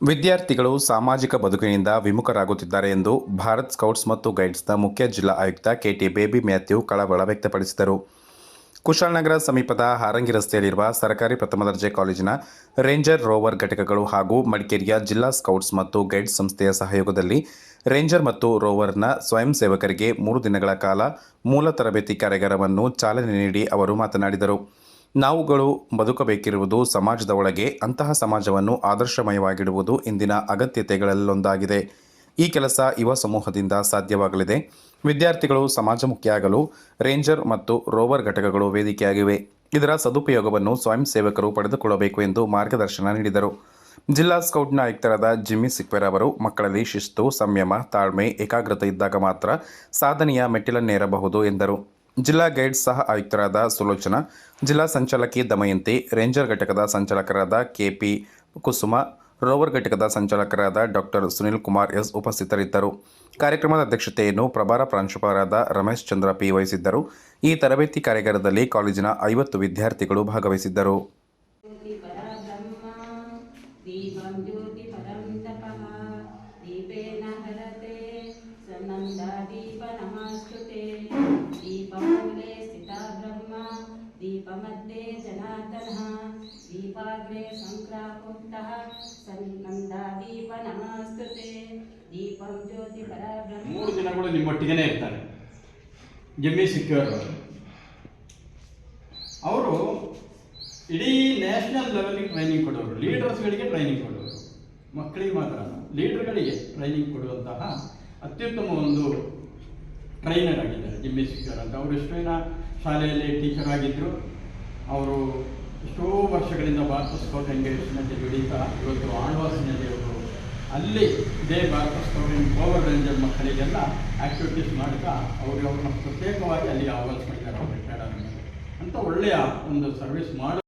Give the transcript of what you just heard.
ವಿದ್ಯಾರ್ಥಿಗಳು ಸಾಮಾಜಿಕ ಬದುಕಿನಿಂದ ವಿಮುಖರಾಗುತ್ತಿದ್ದಾರೆ ಎಂದು ಭಾರತ್ ಸ್ಕೌಟ್ಸ್ ಮತ್ತು ಗೈಡ್ಸ್ನ ಮುಖ್ಯ ಜಿಲ್ಲಾ ಆಯುಕ್ತ ಕೆಟಿ ಬೇಬಿ ಮ್ಯಾಥ್ಯೂ ಕಳವಳ ವ್ಯಕ್ತಪಡಿಸಿದರು. ಕುಶಾಲನಗರ ಸಮೀಪದ ಹಾರಂಗಿ ರಸ್ತೆಯಲ್ಲಿರುವ ಸರ್ಕಾರಿ ಪ್ರಥಮ ದರ್ಜೆ ಕಾಲೇಜಿನ ರೇಂಜರ್ ರೋವರ್ ಘಟಕಗಳು ಹಾಗೂ ಮಡಿಕೇರಿಯ ಜಿಲ್ಲಾ ಸ್ಕೌಟ್ಸ್ ಮತ್ತು ಗೈಡ್ಸ್ ಸಂಸ್ಥೆಯ ಸಹಯೋಗದಲ್ಲಿ ರೇಂಜರ್ ಮತ್ತು ರೋವರ್ನ ಸ್ವಯಂ ಸೇವಕರಿಗೆ ಮೂರು ದಿನಗಳ ಕಾಲ ಮೂಲ ತರಬೇತಿ ಕಾರ್ಯಾಗಾರವನ್ನು ಚಾಲನೆ ನೀಡಿ ಅವರು ಮಾತನಾಡಿದರು. ನಾವುಗಳು ಬದುಕಬೇಕಿರುವುದು ಸಮಾಜದ ಒಳಗೆ, ಅಂತಹ ಸಮಾಜವನ್ನು ಆದರ್ಶಮಯವಾಗಿಡುವುದು ಇಂದಿನ ಅಗತ್ಯತೆಗಳಲ್ಲೊಂದಾಗಿದೆ. ಈ ಕೆಲಸ ಯುವ ಸಮೂಹದಿಂದ ಸಾಧ್ಯವಾಗಲಿದೆ. ವಿದ್ಯಾರ್ಥಿಗಳು ಸಮಾಜಮುಖಿಯಾಗಲು ರೇಂಜರ್ ಮತ್ತು ರೋವರ್ ಘಟಕಗಳು ವೇದಿಕೆಯಾಗಿವೆ. ಇದರ ಸದುಪಯೋಗವನ್ನು ಸ್ವಯಂ ಸೇವಕರು ಪಡೆದುಕೊಳ್ಳಬೇಕು ಎಂದು ಮಾರ್ಗದರ್ಶನ ನೀಡಿದರು. ಜಿಲ್ಲಾ ಸ್ಕೌಟ್ನ ಆಯುಕ್ತರಾದ ಜಿಮ್ಮಿ ಸಿಕ್ವೆರ್ ಅವರು, ಮಕ್ಕಳಲ್ಲಿ ಶಿಸ್ತು, ಸಂಯಮ, ತಾಳ್ಮೆ, ಏಕಾಗ್ರತೆ ಇದ್ದಾಗ ಮಾತ್ರ ಸಾಧನೆಯ ಮೆಟ್ಟಿಲನ್ನೇರಬಹುದು ಎಂದರು. ಜಿಲ್ಲಾ ಗೈಡ್ಸ್ ಸಹ ಆಯುಕ್ತರಾದ ಸುಲೋಚನಾ, ಜಿಲ್ಲಾ ಸಂಚಾಲಕಿ ದಮಯಂತಿ, ರೇಂಜರ್ ಘಟಕದ ಸಂಚಾಲಕರಾದ ಕೆಪಿ ಕುಸುಮ, ರೋವರ್ ಘಟಕದ ಸಂಚಾಲಕರಾದ ಡಾಕ್ಟರ್ ಸುನಿಲ್ ಕುಮಾರ್ ಎಸ್ ಉಪಸ್ಥಿತರಿದ್ದರು. ಕಾರ್ಯಕ್ರಮದ ಅಧ್ಯಕ್ಷತೆಯನ್ನು ಪ್ರಭಾರ ಪ್ರಾಂಶುಪಾಲರಾದ ರಮೇಶ್ ಚಂದ್ರ ಪಿ ವಹಿಸಿದ್ದರು. ಈ ತರಬೇತಿ ಕಾರ್ಯಾಗಾರದಲ್ಲಿ ಕಾಲೇಜಿನ ಐವತ್ತು ವಿದ್ಯಾರ್ಥಿಗಳು ಭಾಗವಹಿಸಿದ್ದರು. दीपाग्रे सङ्क्रापुष्टः सन्नन्दादीप नमस्तु ते दीपं ज्योति परब्रह्म ಮೂರು ದಿನಗಳು ನಿಮ್ಮೊಟ್ಟಿಗೆನೇ ಇರ್ತಾರೆ ಜಮ್ಮಿ ಸಿಕ್ಯೂರ್ ಅವರು ಇಡೀ ನ್ಯಾಷನಲ್ ಲೆವೆಲ್ಗೆ ಟ್ರೈನಿಂಗ್ ಕೊಡೋರು ಲೀಡರ್ಸ್ಗಳಿಗೆ ಟ್ರೈನಿಂಗ್ ಕೊಡೋರು ಮಕ್ಕಳಿಗೆ ಮಾತ್ರ ಲೀಡರ್ಗಳಿಗೆ ಟ್ರೈನಿಂಗ್ ಕೊಡುವಂತಹ ಅತ್ಯುತ್ತಮ ಒಂದು ಟ್ರೈನರ್ ಆಗಿದ್ದಾರೆ ಜಿಮ್ಮಿ ಸಿಕ್ಯೂರ್ ಅಂತ ಅವರು ಎಷ್ಟೋ ದಿನ ಶಾಲೆಯಲ್ಲಿ ಟೀಚರ್ ಆಗಿದ್ದರು ಅವರು ಎಷ್ಟೋ ವರ್ಷಗಳಿಂದ ಭಾರತ ಸ್ಕೌಟ್ ಎಂಗೇಜ್ನಲ್ಲಿ ದುಡಿತಾ ಇವತ್ತು ಆಳ್ವಾಸಿನಲ್ಲಿ ಅವರು ಅಲ್ಲಿ ಇದೇ Bharat scout over power ranger ಮಕ್ಕಳಿಗೆಲ್ಲ ಆಕ್ಟಿವಿಟೀಸ್ ಮಾಡ್ತಾ ಅವರು ಅವ್ರನ್ನ ಪ್ರತ್ಯೇಕವಾಗಿ ಅಲ್ಲಿ ಆಹ್ವಾನಿಸ್ಕೊಂಡಿದ್ದಾರೆ ಅವರು ರಿಟೈರ್ಡ್ ಅಂತ ಒಳ್ಳೆಯ ಒಂದು ಸರ್ವಿಸ್ ಮಾಡಿ